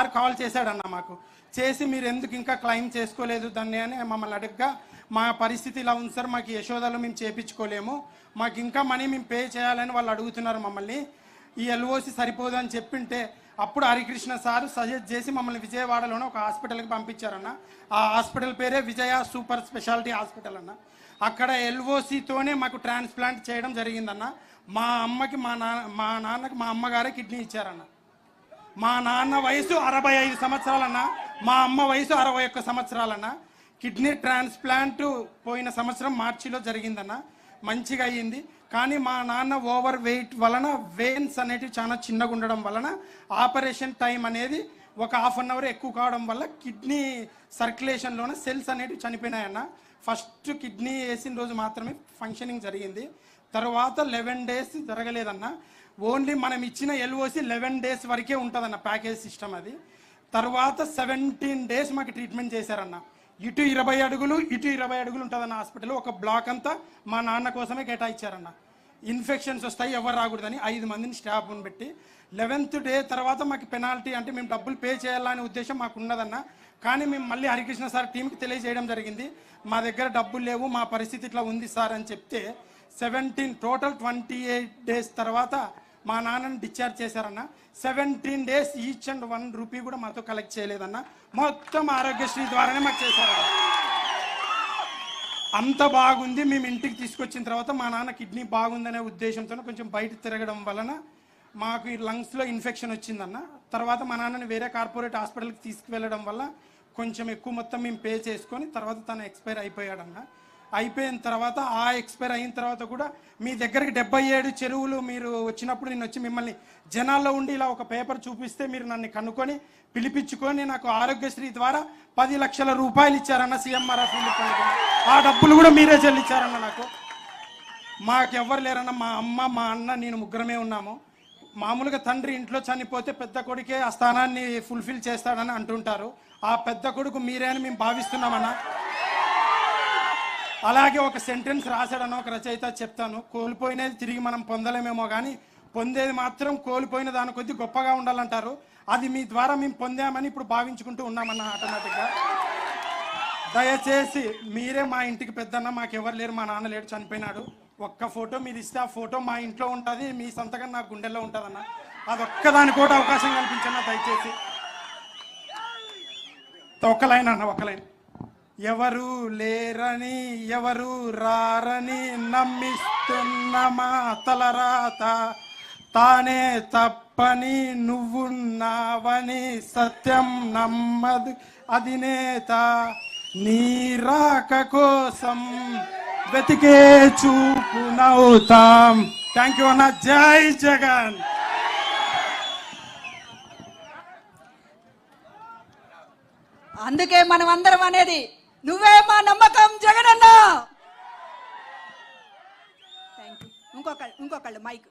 Sir call చేశాడన్న మాకు. చేసి మీరు ఎందుకు ఇంకా క్లెయిమ్ చేసుకోలేదు దాన్ని అని మమ్మల్ని అడగగా మా పరిస్థితి ఇలా ఉంది సార్ మాకు యశోదలో మేము చేపించుకోలేము మాకు ఇంకా మనీ మేము పే చేయాలని వాళ్ళు అడుగుతున్నారు మమ్మల్ని. ఈ ఎల్ఓసి సరిపోదు అని చెప్పింటే అప్పుడు హరికృష్ణ సార్ సజెస్ట్ చేసి మమ్మల్ని విజయవాడలోనే ఒక హాస్పిటల్కి పంపించారన్న. ఆ హాస్పిటల్ పేరే విజయ సూపర్ స్పెషాలిటీ హాస్పిటల్ అన్న. అక్కడ ఎల్ఓసితోనే మాకు ట్రాన్స్ప్లాంట్ చేయడం జరిగిందన్న. మా అమ్మకి మా నాన్న మా నాన్నకి మా అమ్మగారే కిడ్నీ ఇచ్చారన్న. మా నాన్న వయసు అరవై ఐదు సంవత్సరాలన్నా మా అమ్మ వయసు అరవై ఒక్క సంవత్సరాలన్నా. కిడ్నీ ట్రాన్స్ప్లాంట్ పోయిన సంవత్సరం మార్చిలో జరిగిందన్న. మంచిగా అయ్యింది. కానీ మా నాన్న ఓవర్ వెయిట్ వలన వెయిన్స్ అనేటివి చాలా చిన్నగా ఉండడం వలన ఆపరేషన్ టైం అనేది ఒక హాఫ్ అన్ అవర్ ఎక్కువ కావడం వల్ల కిడ్నీ సర్క్యులేషన్లోనే సెల్స్ అనేటివి చనిపోయినాయన్న. ఫస్ట్ కిడ్నీ వేసిన రోజు మాత్రమే ఫంక్షనింగ్ జరిగింది. తర్వాత లెవెన్ డేస్ జరగలేదన్న. ఓన్లీ మనం ఇచ్చిన ఎల్ఓసి లెవెన్ డేస్ వరకే ఉంటుందన్న ప్యాకేజ్ సిస్టమ్ అది. తర్వాత సెవెంటీన్ డేస్ మాకు ట్రీట్మెంట్ చేశారన్న. ఇటు ఇరవై అడుగులు ఇటు ఇరవై అడుగులు ఉంటుందన్న హాస్పిటల్ ఒక బ్లాక్ అంతా మా నాన్న కోసమే కేటాయించారన్న. ఇన్ఫెక్షన్స్ వస్తాయి ఎవరు రాకూడదని ఐదు మందిని స్టాఫ్ని పెట్టి. లెవెన్త్ డే తర్వాత మాకు పెనాల్టీ అంటే మేము డబ్బులు పే చేయాలనే ఉద్దేశం మాకు ఉన్నదన్న. కానీ మేము మళ్ళీ హరికృష్ణ సార్ టీంకి తెలియజేయడం జరిగింది. మా దగ్గర డబ్బులు లేవు మా పరిస్థితి ఇట్లా ఉంది సార్ అని చెప్తే seventeen total twenty eight days తర్వాత మా నాన్నని డిశ్చార్జ్ చేశారన్న. Seventeen days each and one rupee కూడా మాతో కలెక్ట్ చేయలేదన్న. మొత్తం ఆరోగ్యశ్రీ ద్వారానే మాకు చేశారన్న. అంత బాగుంది మేము ఇంటికి తీసుకొచ్చిన తర్వాత మా నాన్న కిడ్నీ బాగుందనే ఉద్దేశంతో కొంచెం బయట తిరగడం వలన మాకు ఈ లంగ్స్లో ఇన్ఫెక్షన్ వచ్చిందన్న. తర్వాత మా నాన్నని వేరే కార్పొరేట్ హాస్పిటల్కి తీసుకువెళ్ళడం వల్ల కొంచెం ఎక్కువ మొత్తం మేము పే చేసుకొని తర్వాత తను ఎక్స్పైర్ అయిపోయాడన్న. అయిపోయిన తర్వాత ఆ ఎక్స్పైర్ అయిన తర్వాత కూడా మీ దగ్గరికి డెబ్బై ఏడు చెరువులు మీరు వచ్చినప్పుడు నేను వచ్చి మిమ్మల్ని జనాల్లో ఉండి ఇలా ఒక పేపర్ చూపిస్తే మీరు నన్ను కనుక్కొని పిలిపించుకొని నాకు ఆరోగ్యశ్రీ ద్వారా పది లక్షల రూపాయలు ఇచ్చారన్న సీఎంఆర్ఎఫ్ ఆ డబ్బులు కూడా మీరే చెల్లించారన్న నాకు. మాకెవ్వరు లేరన్న మా అమ్మ మా అన్న నేను ముగ్గురమే ఉన్నాము. మామూలుగా తండ్రి ఇంట్లో చనిపోతే పెద్ద కొడుకే ఆ స్థానాన్ని ఫుల్ఫిల్ చేస్తాడని అంటుంటారు. ఆ పెద్ద కొడుకు మీరే అని మేము భావిస్తున్నామన్నా. అలాగే ఒక సెంటెన్స్ రాశాడని ఒక రచయిత చెప్తాను. కోల్పోయినది తిరిగి మనం పొందలేమేమో కానీ పొందేది మాత్రం కోల్పోయిన దాని కొద్ది గొప్పగా ఉండాలంటారు. అది మీ ద్వారా మేము పొందామని ఇప్పుడు భావించుకుంటూ ఉన్నామన్న ఆటోమేటిక్గా దయచేసి మీరే మా ఇంటికి పెద్దన్న మాకు ఎవరు లేరు మా నాన్న లేడు చనిపోయినాడు. ఒక్క ఫోటో మీరు ఇస్తే ఆ ఫోటో మా ఇంట్లో ఉంటుంది మీ సంతకం నా గుండెల్లో ఉంటుందన్న. అది ఒక్కదాని కూడా అవకాశం కల్పించన్న దయచేసి. ఒక్క లైన్ అన్న ఒక్క లైన్. ఎవరు లేరని ఎవరు రారని నమ్మిస్తున్న మా తలరాత తానే తప్పని నువ్వున్నావని సత్యం నమ్మదు అధినేత. నీ రాక కోసం వెతికే చూపు నవ్వుతాం. థ్యాంక్ యూ అన్న. జై జగన్. అందుకే మనం అందరం అనేది నువ్వే మా నమ్మకం జగన్ థ్యాంక్ యూ ఇంకొకళ్ళు ఇంకొకళ్ళు మైక్.